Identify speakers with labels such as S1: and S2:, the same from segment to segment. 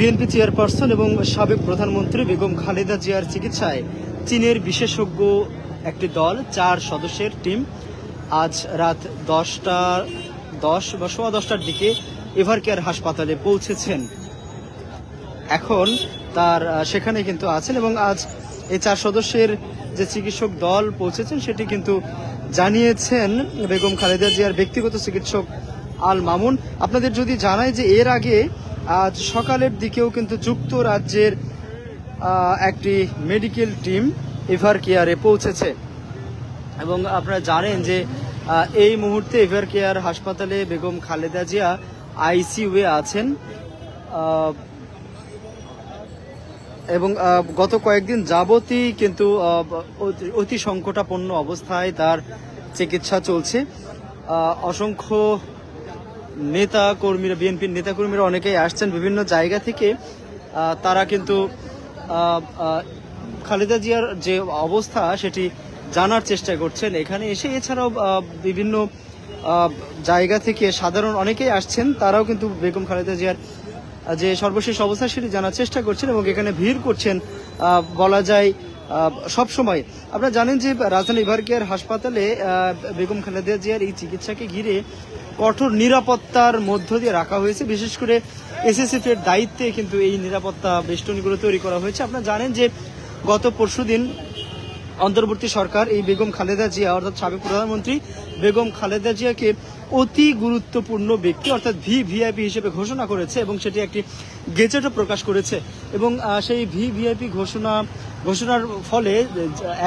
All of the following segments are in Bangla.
S1: বিএনপি চেয়ারপারসন এবং সাবেক প্রধানমন্ত্রী বেগম খালেদা জিয়ার চিকিৎসায় চীনের বিশেষজ্ঞ একটি দল চার সদস্যের টিম আজ রাত দশটা দশ বা সোয়া দশটার দিকে এভারকেয়ার হাসপাতালে পৌঁছেছেন এখন তার সেখানে কিন্তু আছেন এবং আজ এই চার সদস্যের যে চিকিৎসক দল পৌঁছেছেন সেটি কিন্তু জানিয়েছেন বেগম খালেদা জিয়ার ব্যক্তিগত চিকিৎসক আল মামুন আপনাদের যদি জানায় যে এর আগে আজ সকালের দিকেও কিন্তু যুক্তরাজ্যের একটি মেডিকেল টিম এভার কেয়ারে পৌঁছেছে এবং আপনারা জানেন যে এই মুহূর্তে এভার কেয়ার হাসপাতালে বেগম খালেদা জিয়া আইসিউয়ে আছেন এবং গত কয়েকদিন যাবতই কিন্তু অতি সংকটাপন্ন অবস্থায় তার চিকিৎসা চলছে অসংখ্য নেতা কর্মীরা বিএনপির নেতা কর্মীরা অনেকেই আসছেন বিভিন্ন জায়গা থেকে তারা কিন্তু খালেদা জিয়ার যে অবস্থা সেটি জানার চেষ্টা করছেন এখানে এসে এছাড়াও বিভিন্ন জায়গা থেকে সাধারণ অনেকেই আসছেন তারাও কিন্তু বেগম খালেদা জিয়ার যে সর্বশেষ অবস্থা সেটি জানার চেষ্টা করছেন এবং এখানে ভিড় করছেন বলা যায় সব সময় আপনারা জানেন যে রাজধানী ভারকিয়ার হাসপাতালে বেগম খালেদা জিয়ার এই চিকিৎসাকে ঘিরে কঠোর নিরাপত্তার মধ্য দিয়ে রাখা হয়েছে বিশেষ করে এসএসএফ এর দায়িত্বে কিন্তু এই নিরাপত্তা বেষ্টনীগুলো তৈরি করা হয়েছে আপনারা জানেন যে গত পরশু দিন অন্তর্বর্তী সরকার এই বেগম খালেদা জিয়া অর্থাৎ সাবেক প্রধানমন্ত্রী বেগম খালেদা জিয়াকে অতি গুরুত্বপূর্ণ ব্যক্তি অর্থাৎ ভি ভিআইপি হিসেবে ঘোষণা করেছে এবং সেটি একটি গেজেটও প্রকাশ করেছে এবং সেই ভি ভিআইপি ঘোষণা ঘোষণার ফলে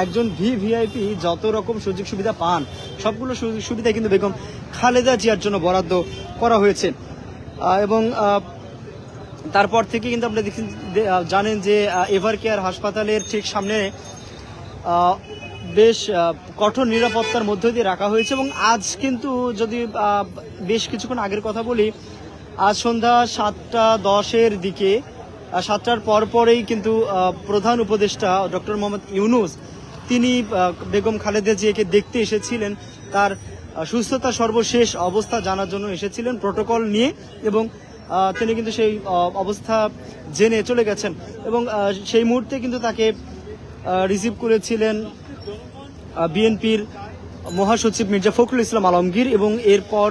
S1: একজন ভি ভিআইপি যত রকম সুযোগ সুবিধা পান সবগুলো সুযোগ সুবিধা কিন্তু বেগম খালেদা জিয়ার জন্য বরাদ্দ করা হয়েছে এবং তারপর থেকে কিন্তু আপনি দেখছেন জানেন যে এভার কেয়ার হাসপাতালের ঠিক সামনে বেশ কঠোর নিরাপত্তার মধ্য দিয়ে রাখা হয়েছে এবং আজ কিন্তু যদি বেশ কিছুক্ষণ আগের কথা বলি আজ সন্ধ্যা সাতটা দশের দিকে সাতটার পরপরেই কিন্তু প্রধান উপদেষ্টা ডক্টর মোহাম্মদ ইউনুস তিনি বেগম খালেদা জিয়াকে দেখতে এসেছিলেন তার সুস্থতা সর্বশেষ অবস্থা জানার জন্য এসেছিলেন প্রোটোকল নিয়ে এবং তিনি কিন্তু সেই অবস্থা জেনে চলে গেছেন এবং সেই মুহূর্তে কিন্তু তাকে রিসিভ করেছিলেন বিএনপির মহাসচিব মির্জা ফখরুল ইসলাম আলমগীর এবং এরপর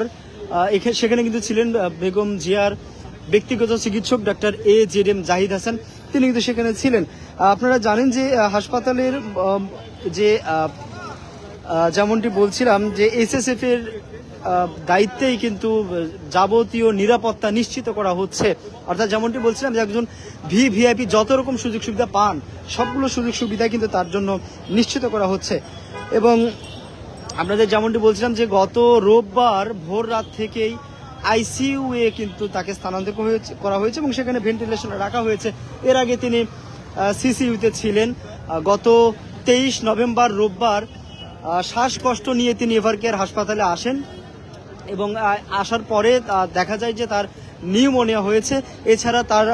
S1: সেখানে কিন্তু ছিলেন বেগম জিয়ার ব্যক্তিগত চিকিৎসক doctor A Z M Zahid Hasan তিনি কিন্তু সেখানে ছিলেন আপনারা জানেন যে হাসপাতালের যে যেমনটি বলছিলাম যে এস এর দায়িত্বেই কিন্তু যাবতীয় নিরাপত্তা নিশ্চিত করা হচ্ছে অর্থাৎ যেমনটি বলছিলাম যে একজন ভি ভিআইপি যত রকম সুযোগ সুবিধা পান সবগুলো সুযোগ সুবিধা কিন্তু তার জন্য নিশ্চিত করা হচ্ছে এবং আপনাদের যেমনটি বলছিলাম যে গত রোববার ভোর রাত থেকেই আইসিইউ এ কিন্তু তাকে স্থানান্তর করা হয়েছে এবং সেখানে ভেন্টিলেশনে রাখা হয়েছে এর আগে তিনি সিসিইউতে ছিলেন গত তেইশ নভেম্বর রোববার শ্বাসকষ্ট নিয়ে তিনি এভারকেয়ার হাসপাতালে আসেন এবং আসার পরে দেখা যায় যে তার নিউমোনিয়া হয়েছে এছাড়া তার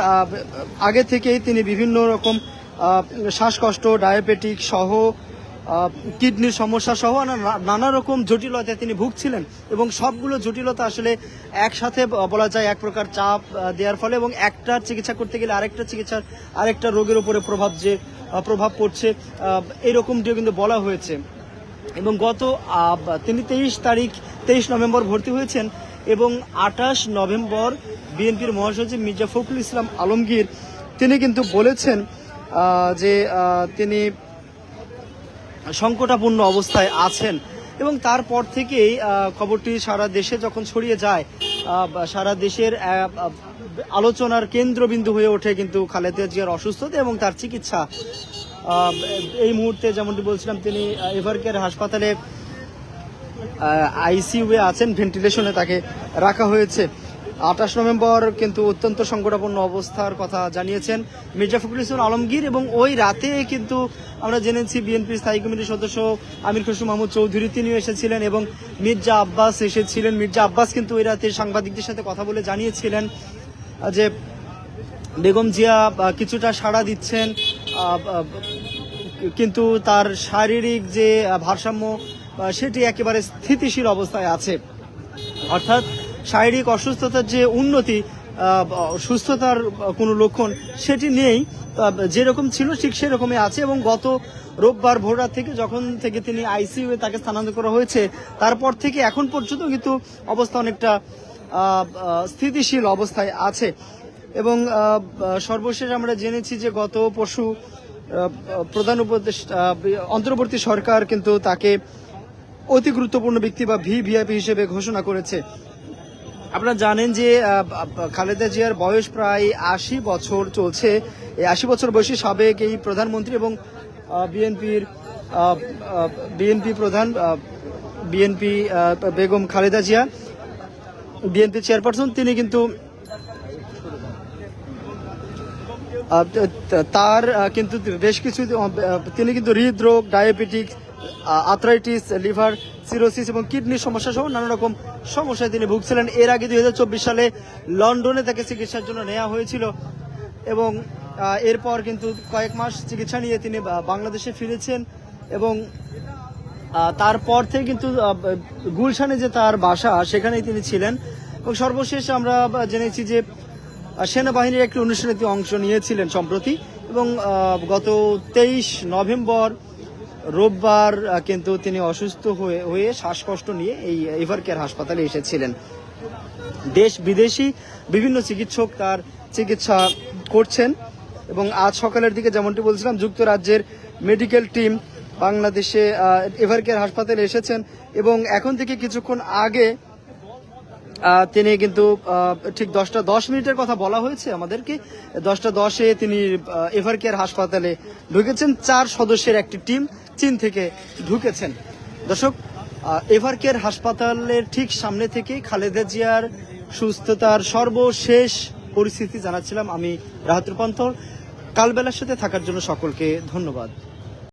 S1: আগে থেকেই তিনি বিভিন্ন রকম শ্বাসকষ্ট ডায়াবেটিক সহ কিডনির সমস্যা সহ নানা রকম জটিলতায় তিনি ভুগছিলেন এবং সবগুলো জটিলতা আসলে একসাথে বলা যায় এক প্রকার চাপ দেওয়ার ফলে এবং একটার চিকিৎসা করতে গেলে আরেকটা চিকিৎসার আরেকটা রোগের উপরে প্রভাব যে প্রভাব পড়ছে এরকমটিও কিন্তু বলা হয়েছে এবং গত তিনি তেইশ তারিখ তেইশ নভেম্বর ভর্তি হয়েছেন এবং আঠাশ নভেম্বর বিএনপির মহাসচিব মির্জা ফখরুল ইসলাম আলমগীর তিনি কিন্তু বলেছেন যে তিনি সংকটাপূর্ণ অবস্থায় আছেন এবং তারপর থেকেই খবরটি সারা দেশে যখন ছড়িয়ে যায় সারা দেশের আলোচনার কেন্দ্রবিন্দু হয়ে ওঠে কিন্তু খালেদা জিয়ার অসুস্থতা এবং তার চিকিৎসা এই মুহূর্তে যেমনটি বলছিলাম তিনি এভারকেয়ার হাসপাতালে আইসিউয়ে আছেন ভেন্টিলেশনে তাকে রাখা হয়েছে আঠাশ নভেম্বর কিন্তু অত্যন্ত সংকটাপন্ন অবস্থার কথা জানিয়েছেন মির্জা ফখরুল ইসলাম আলমগীর এবং ওই রাতে কিন্তু আমরা জেনেছি বিএনপির স্থায়ী কমিটির সদস্য আমির খসু মাহমুদ চৌধুরী তিনিও এসেছিলেন এবং মির্জা আব্বাস এসেছিলেন মির্জা আব্বাস কিন্তু ওই রাতে সাংবাদিকদের সাথে কথা বলে জানিয়েছিলেন যে বেগম জিয়া কিছুটা সাড়া দিচ্ছেন কিন্তু তার শারীরিক যে ভারসাম্য সেটি একেবারে স্থিতিশীল অবস্থায় আছে অর্থাৎ শারীরিক অসুস্থতার যে উন্নতি সুস্থতার কোনো লক্ষণ সেটি নেই যেরকম ছিল ঠিক সেরকমই আছে এবং গত রোববার ভোররাত থেকে যখন থেকে তিনি এ তাকে স্থানান্তর করা হয়েছে তারপর থেকে এখন পর্যন্ত কিন্তু অবস্থা অনেকটা স্থিতিশীল অবস্থায় আছে এবং সর্বশেষ আমরা জেনেছি যে গত পশু প্রধান উপদেষ্টা অন্তর্বর্তী সরকার কিন্তু তাকে অতি গুরুত্বপূর্ণ ব্যক্তি বা ভি ভিআইপি হিসেবে ঘোষণা করেছে আপনারা জানেন যে খালেদা জিয়ার বয়স প্রায় আশি বছর চলছে এই আশি বছর বয়সী সাবেক এই প্রধানমন্ত্রী এবং বিএনপির বিএনপি প্রধান BNP Begum Khaleda Zia BNP chairperson তিনি কিন্তু তার কিন্তু বেশ কিছু তিনি কিন্তু হৃদরোগ ডায়াবেটিক্স আথরাইটিস লিভার সিরোসিস এবং কিডনির সমস্যা সহ নানা রকম সমস্যায় তিনি ভুগছিলেন এর আগে দুই সালে লন্ডনে তাকে চিকিৎসার জন্য নেওয়া হয়েছিল এবং এরপর কিন্তু কয়েক মাস চিকিৎসা নিয়ে তিনি বাংলাদেশে ফিরেছেন এবং তারপর থেকে কিন্তু গুলশানে যে তার বাসা সেখানেই তিনি ছিলেন এবং সর্বশেষ আমরা জেনেছি যে সেনাবাহিনীর একটি অনুষ্ঠানে তিনি অংশ নিয়েছিলেন সম্প্রতি এবং গত তেইশ নভেম্বর রোববার কিন্তু তিনি অসুস্থ হয়ে হয়ে শ্বাসকষ্ট নিয়ে এই এভার কেয়ার হাসপাতালে এসেছিলেন দেশ বিদেশি বিভিন্ন চিকিৎসক তার চিকিৎসা করছেন এবং আজ সকালের দিকে যেমনটি বলছিলাম যুক্তরাজ্যের মেডিকেল টিম বাংলাদেশে এভার কেয়ার হাসপাতালে এসেছেন এবং এখন থেকে কিছুক্ষণ আগে তিনি কিন্তু ঠিক দশটা দশ মিনিটের কথা বলা হয়েছে আমাদেরকে দশটা দশে তিনি এভার কেয়ার হাসপাতালে ঢুকেছেন চার সদস্যের একটি টিম চীন থেকে ঢুকেছেন দর্শক এভার কেয়ার হাসপাতালের ঠিক সামনে থেকে খালেদা জিয়ার সুস্থতার সর্বশেষ পরিস্থিতি জানাচ্ছিলাম আমি রাহাত কালবেলার সাথে থাকার জন্য সকলকে ধন্যবাদ